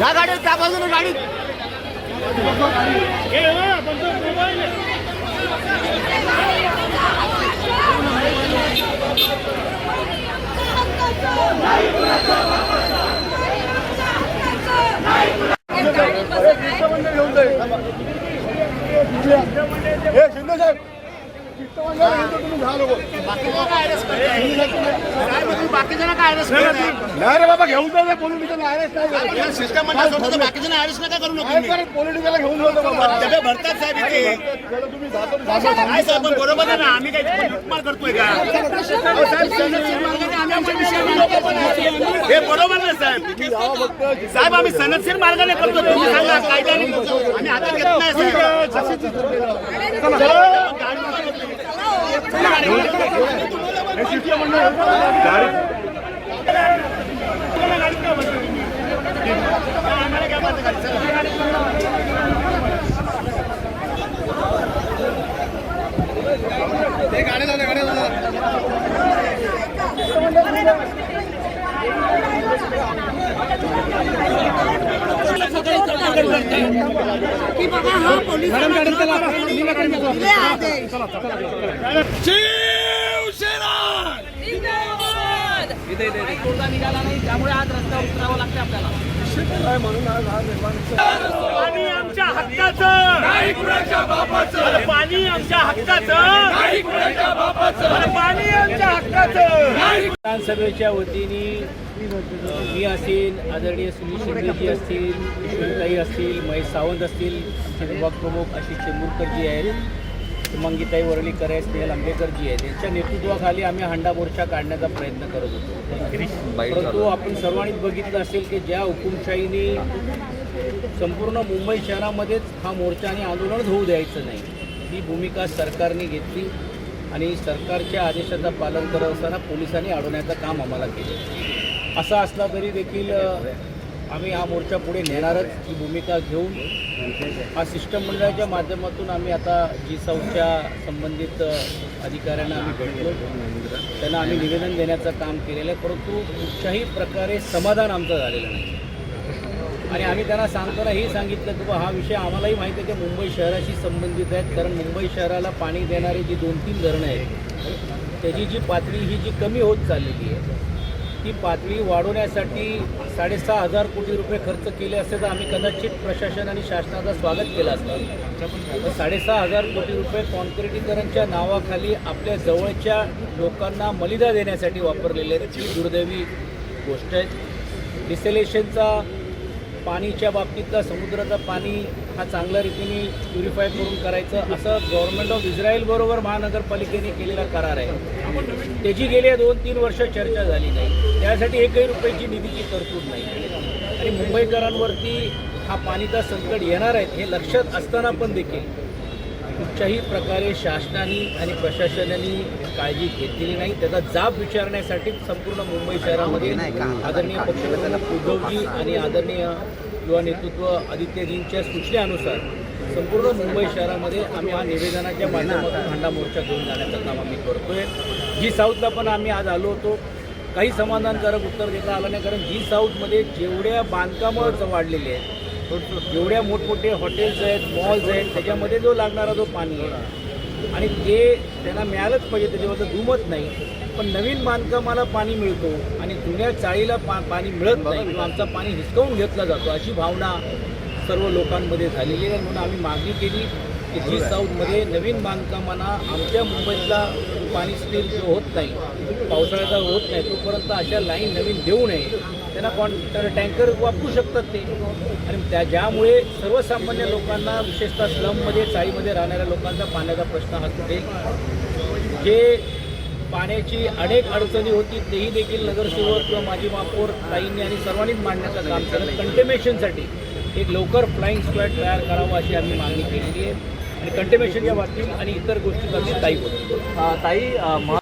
या गाडीत त्या बाजूने गाडीत नाही रे बाबा घेऊन जाऊ पोलिटिकल अरेस्ट नाही. सिस्टम बाकीच्यांना अरेस्ट नका करू नका पोलिटिकल घेऊन जातो बाबा. डबे भरतात साहेब इथे. तुम्ही साहेब बरोबर आहे ना आम्ही काही लुटमार करतोय का? हे बरोबर नाही साहेब. साहेब आम्ही सनदशीर मार्गाने करतो तुम्ही सांगा कायद्याने. आम्ही हातात घेत नाही साहेब. की बाबा हा पाणी आमच्या हक्काचं! नाही कुणाच्या बापाचं! पाणी आमच्या हक्काचं! नाही कुणाच्या बापाचं! पाणी आमच्या हक्काचं! विधानसभेच्या वतीने मी असेल आदरणीय सुनील शिंदेजी असतील यशवंतताई असतील महेश सावंत असतील विभाग प्रमुख आशिष चेंबूरकरजी आहेत. मंगीताई वरळीकर आहेत स्नेहल आंबेकरजी आहेत यांच्या नेतृत्वाखाली आम्ही हांडा मोर्चा काढण्याचा प्रयत्न करत होतो. परंतु आपण सर्वांनीच बघितलं असेल की ज्या हुकुमशाहीने संपूर्ण मुंबई शहरामध्येच हा मोर्चा आणि आंदोलन होऊ द्यायचं नाही ही भूमिका सरकारने घेतली आणि सरकारच्या आदेशाचं पालन करत असताना पोलिसांनी अडवण्याचं काम आम्हाला केलं. असं असला तरी देखील आम्ही हा मोर्चा पुढे नेणारच ही भूमिका घेऊन हा शिष्टमंडळाच्या माध्यमातून आम्ही आता जी साऊथच्या संबंधित अधिकाऱ्यांना आम्ही भेटलो. त्यांना आम्ही निवेदन देण्याचं काम केलेलं आहे. परंतु कुठच्याही प्रकारे समाधान आमचं झालेलं नाही. आणि आम्ही त्यांना सांगताना हे सांगितलं की बा हा विषय आम्हालाही माहिती आहे की मुंबई शहराशी संबंधित आहेत. कारण मुंबई शहराला पाणी देणारी जी दोन तीन धरणं आहेत त्याची जी पातळी ही जी कमी होत चाललेली आहे ती पातळी वाढवण्यासाठी साडेसहा हजार कोटी रुपये खर्च केले असते तर आम्ही कदाचित प्रशासन आणि शासनाचं स्वागत केलं असतं. तर साडेसहा हजार कोटी रुपये कॉन्क्रिटीकरणच्या नावाखाली आपल्या जवळच्या लोकांना मलिदा देण्यासाठी वापरलेले आहेत. ही दुर्दैवी गोष्ट आहे. डिसेलेशनचा पाणीच्या बाबतीतला समुद्राचं पाणी हा चांगल्या रीतीने प्युरिफाय करून करायचं असं गव्हर्नमेंट ऑफ इस्रायलबरोबर महानगरपालिकेने केलेला करार आहे. त्याची गेल्या दोन तीन वर्ष चर्चा झाली नाही. त्यासाठी एकही रुपयाची निधीची तरतूद नाही. आणि मुंबईकरांवरती हा पाणीचा संकट येणार आहे हे लक्षात असताना पण देखील. कुठच्याही प्रकारे शासनाने आणि प्रशासनाने काळजी घेतलेली नाही. त्याचा जाब विचारण्यासाठी संपूर्ण मुंबई शहरामध्ये आदरणीय पक्षप्रमुख उद्धवजी आणि आदरणीय युवा नेतृत्व आदित्यजींच्या सूचनेनुसार संपूर्ण मुंबई शहरामध्ये आम्ही हा निवेदनाच्या माध्यमातून हंडा मोर्चा घेऊन जाण्याचं काम आम्ही करतोय. जी साऊथला पण आम्ही आज आलो होतो. काही समाधानकारक उत्तर देता आलं नाही कारण जी साऊथमध्ये जेवढ्या बांधकामं वाढलेली आहेत जेवढ्या मोठमोठे हॉटेल्स आहेत मॉल्स आहेत त्याच्यामध्ये जो लागणारा जो पाणी आहे. आणि ते त्यांना मिळालंच पाहिजे त्याच्याबद्दल दुमत नाही. पण नवीन बांधकामाला पाणी मिळतो आणि जुन्या चाळीला पा पाणी मिळत नाही किंवा आमचा पाणी हिसकावून घेतला जातो अशी भावना सर्व लोकांमध्ये झालेली आहे. म्हणून आम्ही मागणी केली की जी साऊथमध्ये नवीन बांधकामांना आमच्या मुंबईतला पाणी स्टील होत नाही. पावसाळ्याचा होत नाही तोपर्यंत अशा लाईन नवीन देऊ नये. त्यांना कॉन टँकर वापरू शकतात ते. आणि त्या ज्यामुळे सर्वसामान्य लोकांना विशेषतः स्लममध्ये चाळीमध्ये राहणाऱ्या लोकांचा पाण्याचा प्रश्न हा सुटेल. जे पाण्याची अनेक अडचणी होती तेही देखील नगरसेवक किंवा माजी महापौर ताईंनी आणि सर्वांनीच मांडण्याचं काम केलं. कंटेमेशनसाठी एक लवकर फ्लाईंग स्क्वॅड तयार करावा अशी आम्ही मागणी केलेली आहे. आणि कंटेमेशनच्या बाबतीत आणि इतर गोष्टी बाबतीत ताई बोलतो ताई